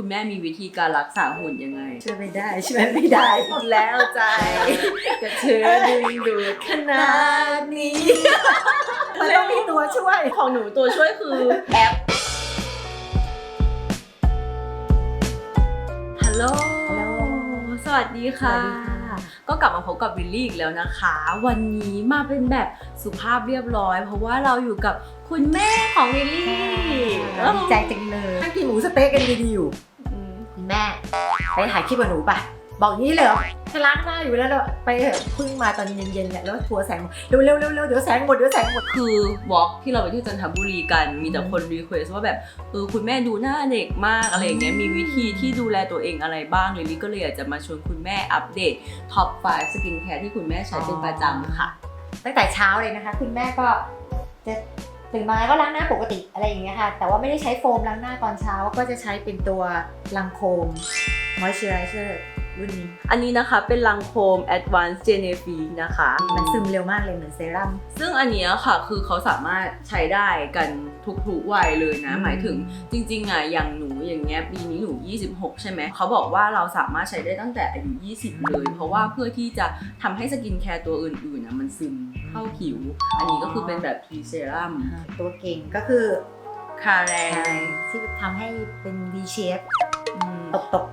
คุณแม่มีวิธีการรักษาหุ่นยังไง ช่วยไม่ได้ ช่วยไม่ได้อีกแล้วใจกับเธอดึงดูดขนาดนี้ มันต้องมีตัวช่วย ของหนูตัวช่วยคือแอป ฮัลโหล สวัสดีค่ะ สวัสดีค่ะ ก็กลับมาพบกับวิลลี่อีกแล้วนะคะ วันนี้มาเป็นแบบสุภาพเรียบร้อย เพราะว่าเราอยู่กับคุณแม่ของวิลลี่ ดีใจจังเลยนั่งกินหมูสะเต๊กกันดีๆอยู่อืมคุณ แม่ ไปถ่ายคลิปกับหนูปะบอกอย่างนี้เลยเหรอจะล้างหน้าอยู่แล้วเราไปเถอะเพิ่งมาตอนเย็นๆเนี่ยแล้วทัวร์แสงหมดเร็วเร็วเร็วเร็วเดี๋ยวแสงหมดเดี๋ยวแสงหมด คือวอล์กที่เราไปที่จันทบุรีกัน มีแต่คนรีเควสว่าแบบเออคุณแม่ดูหน้าเด็กมากอะไรอย่างเงี้ยมีวิธีที่ดูแลตัวเองอะไรบ้างลิลลี่ก็เลยอยากจะมาชวนคุณแม่อัปเดตท็อป5สกินแคร์ที่คุณแม่ใช้เป็นประจำค่ะ ตั้งแต่เช้าเลยนะคะ คุณแม่ก็จะ ตื่นมาก็ล้างหน้าปกติอะไรอย่างเงี้ยค่ะ แต่ว่าไม่ได้ใช้โฟมล้างหน้าตอนเช้าก็จะใช้เป็นตัวลังโคม moisturizer รุ่นนี้ อันนี้นะคะเป็นลังโคม Advanced Genevieve นะคะ มันซึมเร็วมากเลยเหมือนเซรั่ม ซึ่งอันเนี้ยค่ะคือเขาสามารถใช้ได้กันทุกๆวัยเลยนะอืมหมายถึงจริงๆอะอย่างหนูอย่างเงี้ยปีนี้หนู 26 ใช่ไหม เขาบอกว่าเราสามารถใช้ได้ตั้งแต่อายุ 20 เลย เพราะว่าเพื่อที่จะทำให้สกินแคร์ตัวอื่นๆนะมันซึม เข้าผิว อันนี้ก็คือเป็นแบบพรีเซรั่มอ่าตัวเก่งก็คือคาแรใช่งที่ทำให้เป็น V shape ตบตบ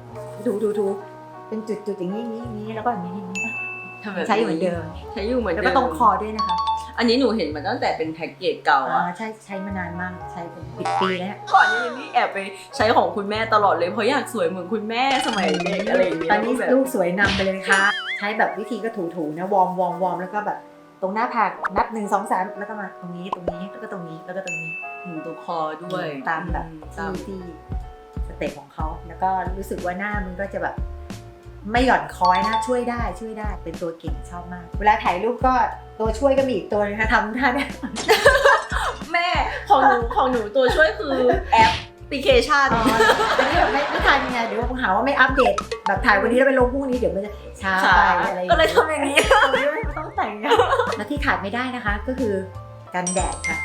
ดูดูดูเป็นจุดจุดอย่างนี้อย่างนี้อย่างนี้แล้วก็อย่างนี้อย่างนี้ทำแบบใช้อยู่เหมือนเดิมใช้อยู่เหมือนแล้วเดิก็มตรงคอด้วยนะคะ อันนี้หนูเห็นมาตั้งแต่เป็นแพ็กเกจเก่าอ่าอะใช้ใช้มานานมากใช้เป็นปิดปีแล้วเนี่ยก่อนนี้นี่แอบไปใช้ของคุณแม่ตลอดเลยเพราะอยากสวยเหมือนคุณแม่สมัยเด็กอะไรอย่างเงี้ยตอนนี้แบบลูกสวยนำไปเลยค่ะ ใช้แบบวิธีก็ถูๆนะวอร์มวอร์มวอร์มแล้วก็แบบ ตรงหน้าผากนับหนึ่งสองสามแล้วก็มาตรงนี้ตรงนี้แล้วก็ตรงนี้แล้วก็ตรงนี้ถึงตัวคอด้วยตามแบบตามที่ที่สเต็ปของเขาแล้วก็รู้สึกว่าหน้ามันก็จะแบบไม่หย่อนคอยนะช่วยได้ช่วยได้เป็นตัวเก่งชอบมาก เวลาถ่ายรูปก็ตัวช่วยก็มีอีกตัวนึงนะทำท่าเนี่ยแม่ของหนูของหนูตัวช่วยคือแอปพ ลิเคชันอ๋ออันนี้แบบไม่ไม่ทันยังไงเดี๋ยวคงหาว่าไม่อัปเดต แบบถ่ายวันนี้แล้วไปลงพรุ่งนี้เดี๋ยวมันจะช้าช้าไปอะไรก็เลยทำอย่างนี้ไม่ต้องแต่งงานแล้วที่ขาดไม่ได้นะคะก็คือกันแดดค่ะ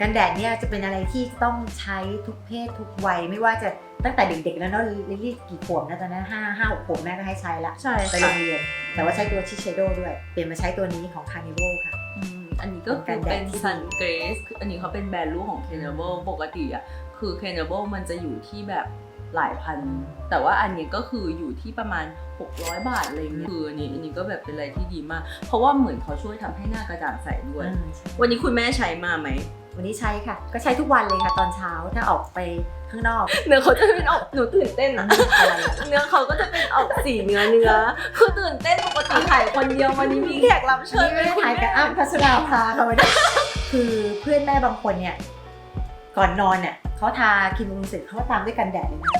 กันแดดเนี่ยจะเป็นอะไรที่ต้องใช้ทุกเพศทุกวัยไม่ว่าจะตั้งแต่เด็กๆแล้วเนาะลิลลี่กี่ขวบนะตอนนั้นห้าห้าหกขวบแม่ก็ให้ใช้ละใช่ไปโรงเรียน แต่ว่าใช้ตัวชิเชโดด้วย เปลี่ยนมาใช้ตัวนี้ของ Carnival ค่ะอืมอันนี้ก็เป็คืนอกันแดเป็ดนที่ดี Sun Grace อันนี้เขาเป็นแบรนด์ลูกของ c a n a b l e ปกติอะ คือ c a n a b l e มันจะอยู่ที่แบบหลายพัน แต่ว่าอันนี้ก็คืออยู่ที่ประมาณ 600 บาทอะไรเงี้ยคืออันนี้อันนี้ก็แบบเป็นอะไรที่ดีมาก เพราะว่าเหมือนเขาช่วยทำให้หน้ากระจ่างใสด้วยอ่าใช่วันนี้คุณแม่ใช้มาไหม วันนี้ใช้ค่ะ ก็ใช้ทุกวันเลยค่ะตอนเช้าถ้าออกไปข้างนอก เนื้อเขาจะเป็นออกหนูตื่นเต้นอะอะไรเนื้อเขาก็จะเป็นออกสีเนื้อเนื้อคือตื่นเต้นปกติถ่ายคนเดียววันนี้มีแขกรับเชิญนี่ไม่ได้ถ่ายกับอ้ำพัชราภาค่ะวันนี้คือเพื่อนแม่บางคนเนี่ย ก่อนนอนเนี่ยเขาทาครีมบำรุงเสร็จเขาก็ตามด้วยกันแดดเลยนะ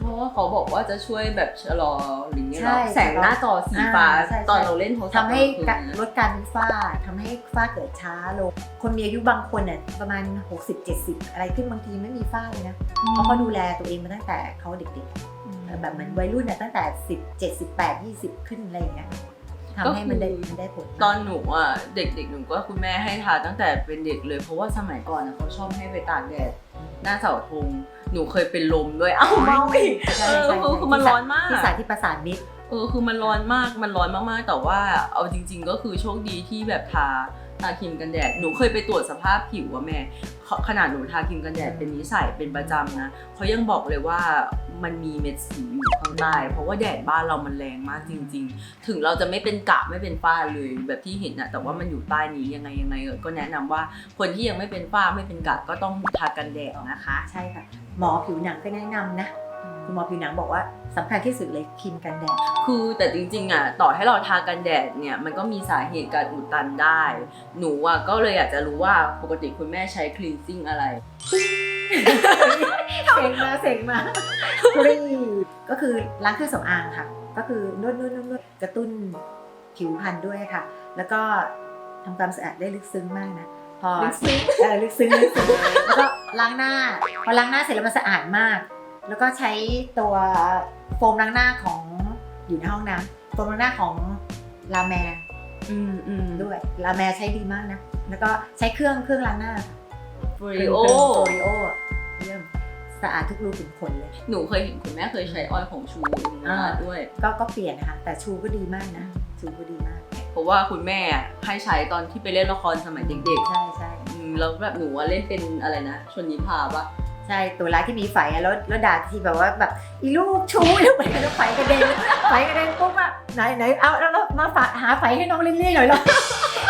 เพราะว่าเขาบอกว่าจะช่วยแบบชะลอหรือเงี้ยใช่เนาะแสงหน้าจอสีฟ้าอ่าใช่ใช่ ตอนเราเล่นโทรศัพท์ทำให้กลางคืนลดการเป็นฝ้าทำให้ฝ้าเกิดช้าลง คนมีอายุบางคนเนี่ยประมาณ 60-70 อะไรขึ้นบางทีไม่มีฝ้าเลยนะ เพราะเขาดูแลตัวเองมาตั้งแต่เขาเด็กๆ แบบเหมือนวัยรุ่นเนี่ยตั้งแต่ 10 7 18 20 ขึ้นอะไรอย่างเงี้ย ทำให้มันได้มันได้ผลตอนหนูอะเด็กๆหนูก็คุณแม่ให้ทาตั้งแต่เป็นเด็กเลย เพราะว่าสมัยก่อนอะเขาชอบให้ไปตากแดดหน้าเสาธงหนูเคยเป็นลมด้วยอ้าวเมาอีกใช่เออใช่คือคือมันร้อนมากที่สายที่ประสานมิตรเออคือมันร้อนมากมันร้อนมากๆ แต่ว่าเอาจริง ๆ ก็คือโชคดีที่แบบทา ทาครีมกันแดด หนูเคยไปตรวจสภาพผิวอะแม่ ขนาดหนูทาครีมกันแดดเป็นนิสัยเป็นประจำนะเขายังบอกเลยว่ามันมีเม็ดสีอยู่ข้างใต้ เพราะว่าแดดบ้านเรามันแรงมากจริง ๆ ถึงเราจะไม่เป็นกะไม่เป็นฝ้าเลยแบบที่เห็นอะแต่ว่ามันอยู่ใต้นี้ยังไงยังไงเออก็แนะนำว่าคนที่ยังไม่เป็นฝ้าไม่เป็นกะก็ต้องทากันแดดนะคะ ใช่ค่ะ หมอผิวหนังก็แนะนำนะ คุณหมอผิวหนังบอกว่าสำคัญที่สุดเลยครีมกันแดด คือแต่จริงๆอะต่อให้เราทากันแดดเนี่ยมันก็มีสาเหตุการอุดตันได้ หนูอะก็เลยอยากจะรู้ว่าปกติคุณแม่ใช้ cleansing อะไรเสงมาเสงมาฟรีก็คือล้างเครื่องสำอางค่ะ ก็คือนวดนวดนวดนวดกระตุ้นผิวพรรณด้วยค่ะ แล้วก็ทำความสะอาดได้ลึกซึ้งมากนะพอลึกซึ้งเออลึกซึ้งลึกซึ้งแล้วก็ล้างหน้า พอล้างหน้าเสร็จแล้วมันสะอาดมาก แล้วก็ใช้ตัวโฟมล้างหน้าของอยู่ในห้องน้ำโฟมล้างหน้าของลาแมอืมอืมด้วย ลาแมใช้ดีมากนะ แล้วก็ใช้เครื่องเครื่องล้างหน้าฟรีโอโอริโอเยี่ยมสะอาดทุกรูขุมขนเลย หนูเคยเห็นคุณแม่เคยใช้ออยล์ของชูนะอ่าด้วย ก็ก็เปลี่ยนนะคะ แต่ชูก็ดีมากนะ ชูก็ดีมาก เพราะว่าคุณแม่อะให้ใช้ตอนที่ไปเล่นละครสมัยเด็กใช่ใช่ๆอืมแล้วแบบหนูว่าเล่นเป็นอะไรนะ ชนนิพาปะ ใช่ตัวร้ายที่มีไฟอะแล้วแล้วด่าทีแบบว่าแบบอีลูกชูแล้วไปแล้วไฟกระเด็นไฟกระเด็นปุ๊บอะไหนไหนเอาแล้วแล้วมาฝาหาไฟให้น้องเล่นๆหน่อยแล้ว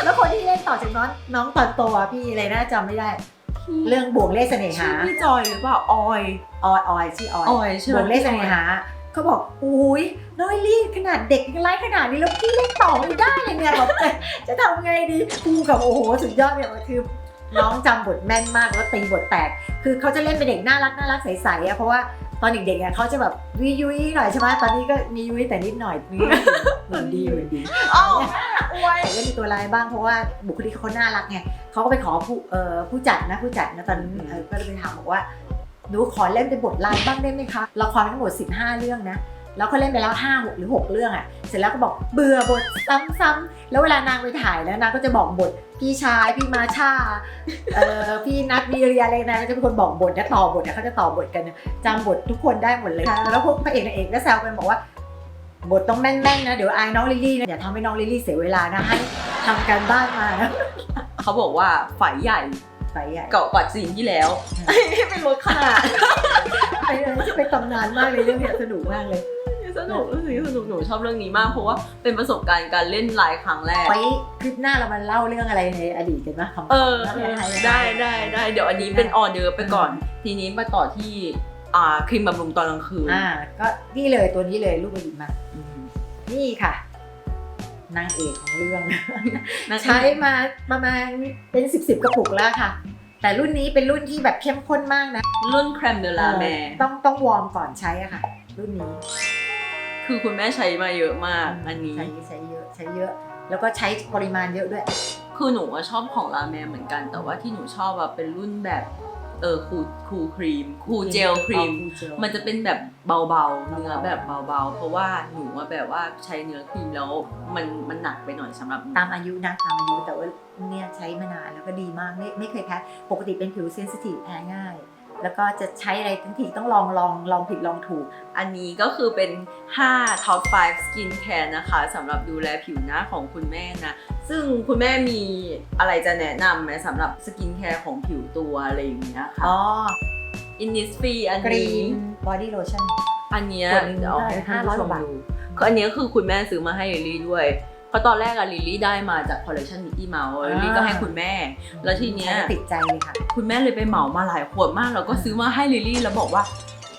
แล้วคนที่เล่นต่อจากน้องน้องตอนโตอะพี่อะไรนะจำไม่ได้ เรื่องบวงเลขเสน่ชื่หาอพี่จอยหรือเปล่าออยออยออยชื่อออยออยใช่ไหมบวงเลขเสน่หาเขาบอกอุ้ยน้อยลี่ขนาดเด็กยังไล่ขนาดนี้แล้วพี่เล่นต่อไม่ได้เลยเนี่ยแบบจะจะทำไงดีครูกับโอ้โหสุดยอดเนี่ยมันคือ น้องจำบทแม่นมากแล้วตีบทแตก คือเขาจะเล่นเป็นเด็กน่ารักน่ารักใสๆอะเพราะว่าตอนเด็กๆอะเขาจะแบบวิยุยหน่อยใช่ไหมตอนนี้ก็มียุยแต่นิดหน่อยมีหุ่นดีหุ่นดีอ้าวอวยแต่ก็มีตัวร้ายบ้างเพราะว่าบุคลิกเขาน่ารักไงเขาก็ไปขอผู้เอ่อผู้จัดนะผู้จัดนะตอนนั้นเออก็เลยไปถามบอกว่าหนูขอเล่นเป็นบทร้ายบ้างได้ไหมคะละครทั้งหมด15 เรื่องนะ แล้วเขาเล่นไปแล้ว5 6หรือ6เรื่องอะเสร็จแล้วก็บอกเบื่อบทซ้ำๆแล้วเวลานางไปถ่ายแล้วนางก็จะบอกบทพี่ชายพี่มาชาเอ่อพี่นัทมีเรียอะไรนะก็จะเป็นคนบอกบทนะต่อบทนะเขาจะต่อบทกันนะจำบททุกคนได้หมดเลยแล้วพวกพระเอกนางเอกก็แซวกันบอกว่าบทต้องแม่นๆนะเดี๋ยวอายน้องลิลลี่นะอย่าทำให้น้องลิลลี่เสียเวลานะให้ทำการบ้านมานะเขาบอกว่าฝ่ายใหญ่ไปใหญ่เกาะกว่าซีนที่แล้วให้เป็นรถขนาดไปเลยที่เป็นตำนานมากเลยเรื่องเนี้ยสนุกมากเลย สนุกรู้สึกสนุกหนูชอบเรื่องนี้มากเพราะว่าเป็นประสบการณ์การเล่นไลฟ์ครั้งแรกไว้คลิปหน้าเรามาเล่าเรื่องอะไรในอดีตกันบ้างคำเออได้ได้ได้ได้เดี๋ยวอันนี้เป็นออเดอร์ไปก่อน ทีนี้มาต่อที่อ่าครีมบำรุงตอนกลางคืนอ่าก็นี่เลยตัวนี้เลยลูกกระดิ่งมาอืมนี่ค่ะนางเอกของเรื่องนั่นใช้มาประมาณเป็นสิบสิบกระปุกแล้วค่ะ แต่รุ่นนี้เป็นรุ่นที่แบบเข้มข้นมากนะ รุ่นแครมเดลาแมต้องต้องวอร์มก่อนใช้อะค่ะ รุ่นนี้ คือคุณแม่ใช้มาเยอะมากอันนี้ ใช้ใช้เยอะใช้เยอะ แล้วก็ใช้ปริมาณเยอะด้วย คือหนูอะชอบของลาแมเหมือนกัน แต่ว่าที่หนูชอบอะเป็นรุ่นแบบเออคูคูครีม คูเจลครีมคูเจลมันจะเป็นแบบเบาๆ เนื้อแบบเบาๆ เพราะว่าหนูว่าแบบว่าใช้เนื้อครีมแล้วมันมันหนักไปหน่อยสำหรับหนู ตามอายุนะตามอายุแต่ว่าเนี่ยใช้มานานแล้วก็ดีมากไม่ไม่เคยแพ้ ปกติเป็นผิวเซนซิทีฟแพ้ง่าย แล้วก็จะใช้อะไรทั้งทีต้องลองลองลองผิดลองถูก อันนี้ก็คือเป็น 5 top 5 skin care นะคะสำหรับดูแลผิวหน้าของคุณแม่นะ ซึ่งคุณแม่มีอะไรจะแนะนำไหมสำหรับสกินแคร์ของผิวตัวอะไรอย่างเงี้ยค่ะอ๋อ Innisfree อันกรีนี้นบอดี้โลชั่น อันเนี้ยขวดหนึ่งเดี๋ยวเอาให้ห้าท่านร้อยผู้ชกว่ามบาท ดูคืออันเนี้ยคือคุณแม่ซื้อมาให้ลิลลี่ด้วย เพราะตอนแรกอะลิลลี่ได้มาจากคอลเลคชันมิกกี้เมาส์ลิลลี่ก็ให้คุณแม่ แล้วทีเนี้ยใช้ติดใจเลยค่ะ คุณแม่เลยไปเหมามาหลายขวดมากแล้วก็ซื้อมาให้ลิลลี่แล้วบอกว่า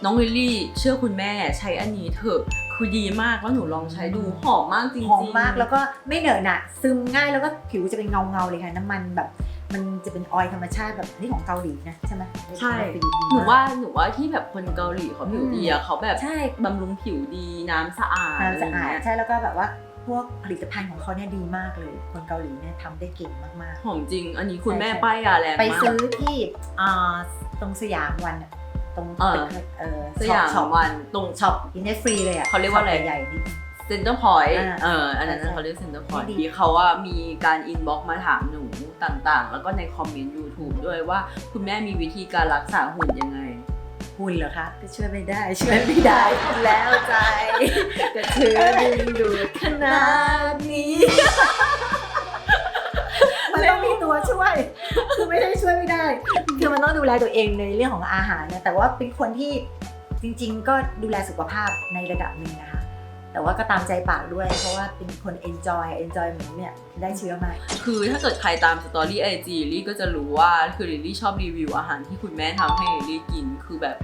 น้องลิลลี่เชื่อคุณแม่ใช้อันนี้เถอะคือดีมากแล้วหนูลองใช้ดูหอมมากจริงๆหอมมากแล้วก็ไม่เหนอะหนะซึมง่ายแล้วก็ผิวจะเป็นเงาเงาๆเลยค่ะน้ำมันแบบ มันจะเป็นออยล์ธรรมชาติแบบนี่ของเกาหลีนะใช่ไหมใช่ฟิลิปปินส์หนูว่าหนูว่าที่แบบคนเกาหลีเขาผิวดีอะเขาแบบใช่บำรุงผิวดีน้ำสะอาดน้ำสะอาดไรเงี้ยใช่แล้วก็แบบว่า พวกผลิตภัณฑ์ของเขาเนี่ยดีมากเลย คนเกาหลีเนี่ยทำได้เก่งมากหอมจริง อันนี้คุณแม่ใช่ ป้ายยาแรงๆ ไปมาก ซื้อที่อ่าตรงสยามวันอะตรงเออ ตึกเออสยามช็อปวันตรงช็อปอินเนฟรีเลยอะเขาเรียกว่าอะไร ช็ปใหญ่ๆนิด เซ็นเตอร์พอยต์อ่าเอออันนั้นใช่เขาเรียกเซ็นเตอร์พอยต์ดี ที่เขาว่ามีการอินบ็อกมาถามหนูต่างๆ แล้วก็ในคอมเมนต์ YouTube ด้วยว่าคุณแม่มีวิธีการรักษาหุ่นยังไง หุ่นเหรอคะก็ช่วยไม่ได้ช่วยไม่ได้แล้วใจก็เธอดึงดูดขนาดนี้มันต้องมีตัวช่วยคือไม่ได้ช่วยไม่ได้คือมันต้องดูแลตัวเองในเรื่องของอาหารนะแต่ว่าเป็นคนที่จริง ๆ ก็ดูแลสุขภาพในระดับหนึ่งนะคะ แต่ว่าก็ตามใจปากด้วย เพราะว่าเป็นคน enjoy enjoy เหมือนเนี่ยได้เชื้อมา คือถ้าเกิดใครตามสตอรี่ไอจีลี่ก็จะรู้ว่าคือลิลลี่ชอบรีวิวอาหารที่คุณแม่ทำให้ลิลลี่กินคือแบบ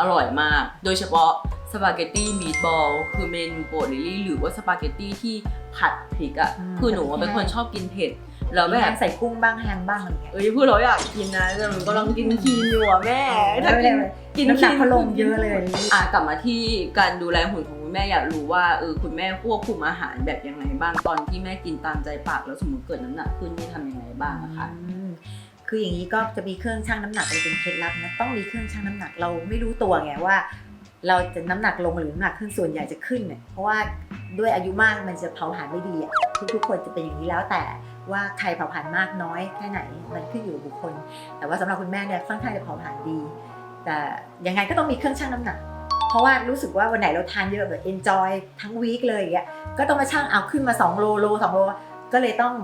อร่อยมาก โดยเฉพาะสปาเกตตี้มีดบอลคือเมนูโปรดลิลลี่หรือว่าสปาเกตตี้ที่ผัดพริกอะอืมคือหนูอะเป็นคนชอบกินเผ็ดแล้วแบแบบบใส่กุ้งบ้างแฮมบ้างอะไรอย่างเงี้ยเอ้ยพูดเราอยากกินนะแต่หนูกำลังกินคีนอยู่อะแม่ถ้ากินกินน้ำหนักคีเขาลงเยอะเลย อะกลับมาที่การดูแลหุ่นของคุณ แม่อยากรู้ว่าเออคุณแม่ควบคุมอาหารแบบยังไงบ้างตอนที่แม่กินตามใจปากแล้วสมมติเกิดน้ำหนักขึ้นนี่ทำยังไงบ้างอะคะอืมคืออย่างนี้ก็จะมีเครื่องชั่งน้ำหนักเลยเป็นเคล็ดลับนะต้องมีเครื่องชั่งน้ำหนักเราไม่รู้ตัวไงว่า เราจะน้ำหนักลงหรือน้ำหนักขึ้นส่วนใหญ่จะขึ้นเนี่ยเพราะว่าด้วยอายุมากมันจะเผาผลาญไม่ดีอะทุกๆคนจะเป็นอย่างนี้แล้วแต่ว่าใครเผาผลาญมากน้อยแค่ไหนมันขึ้นอยู่กับบุคคล แต่ว่าสำหรับคุณแม่เนี่ยค่อนข้างจะเผาผลาญดี แต่ยังไงก็ต้องมีเครื่องชั่งน้ำหนัก เพราะว่ารู้สึกว่าวันไหนเราทานเยอะแบบ enjoy ทั้งวีคเลยอย่างเงี้ยก็ต้องมาชั่งเอาขึ้นมา 2 โลโล2โลก็เลยต้อง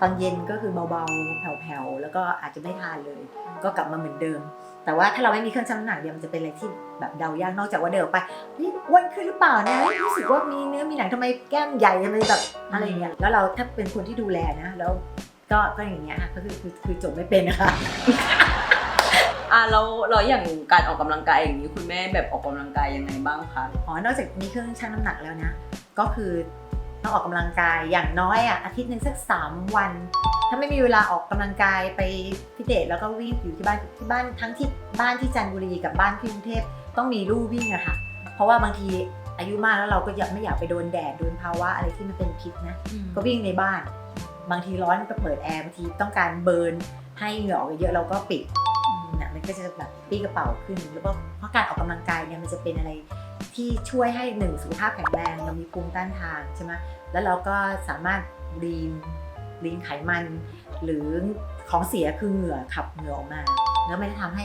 ตอนเย็นก็คือเบาๆแผ่วๆแล้วก็อาจจะไม่ทานเลย ก็กลับมาเหมือนเดิม แต่ว่าถ้าเราไม่มีเครื่องชั่งน้ำหนักเนี่ยมันจะเป็นอะไรที่แบบเดายากนอกจากว่าเดินออกไปนี่อ้วนขึ้นหรือเปล่านะรู้สึกว่ามีเนื้อมีหนังทำไมแก้มใหญ่ทำไมแบบอะไรอย่างเงี้ยแล้วเราถ้าเป็นคนที่ดูแลนะ แล้วก็ก็อย่างเงี้ยค่ะก็คือคือคือจบไม่เป็นนะคะ อะแล้วเราอย่างการออกกำลังกายอย่างนี้คุณแม่แบบออกกำลังกายยังไงบ้างคะอ๋อนอกจากมีเครื่องชั่งน้ำหนักแล้วนะ ก็คือต้องออกกำลังกายอย่างน้อยอะอาทิตย์หนึ่งสักสามวัน ถ้าไม่มีเวลาออกกำลังกายไปพิเดทแล้วก็วิ่งอยู่ที่บ้านที่บ้านทั้งที่บ้านที่จันทบุรีกับบ้านที่กรุงเทพต้องมีลู่วิ่งอะค่ะ เพราะว่าบางทีอายุมากแล้วเราก็ยังไม่อยากไปโดนแดดโดนภาวะอะไรที่มันเป็นพิษนะ ก็วิ่งในบ้าน บางทีร้อนก็เปิดแอร์บางทีต้องการเบิร์นให้เหงื่อออกเยอะๆเราก็ปิดนะมัน ก็จะแบบปี้กระเป๋าขึ้นแล้วก็เพราะการออกกำลังกายเนี่ยมันจะเป็นอะไรที่ช่วยให้หนึ่งสุขภาพแข็งแรงเรามีภูมิต้านทานใช่ไหมแล้วเราก็สามารถลีนลีนไขมัน หรือของเสียคือเหงื่อขับเหงื่อออกมา แล้วมันจะทำให้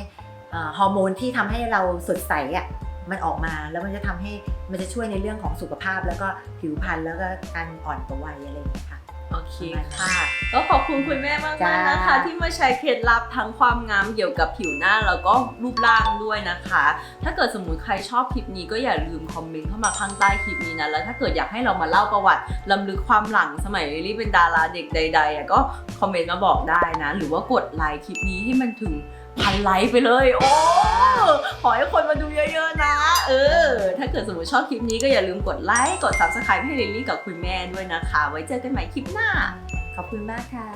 อ่อฮอร์โมนที่ทำให้เราสดใสอะมันออกมาแล้วมันจะทำให้มันจะช่วยในเรื่องของสุขภาพ แล้วก็ผิวพรรณแล้วก็การอ่อนกว่าวัยอะไรอย่างเงี้ยค่ะ เคค่ะ ก็ขอบคุณคุณแม่มากจ้าๆนะคะ ที่มาแชร์เคล็ดลับทั้งความงามเกี่ยวกับผิวหน้าแล้วก็รูปร่างด้วยนะคะ ถ้าเกิดสมมติใครชอบคลิปนี้ก็อย่าลืมคอมเมนต์เข้ามาข้างใต้คลิปนี้นะ แล้วถ้าเกิดอยากให้เรามาเล่าประวัติลำลึกความหลังสมัยลิลลี่เป็นดาราเด็กใดๆอะก็คอมเมนต์มาบอกได้นะ หรือว่ากดไลค์คลิปนี้ให้มันถึง พันไลค์ไปเลย โอ้ขอให้คนมาดูเยอะๆนะ เออ ถ้าเกิดสมมติชอบคลิปนี้ก็อย่าลืมกดไลค์ กด subscribe ให้ลิลลี่กับคุณแม่ด้วยนะคะ ไว้เจอกันใหม่คลิปหน้า ขอบคุณมากค่ะ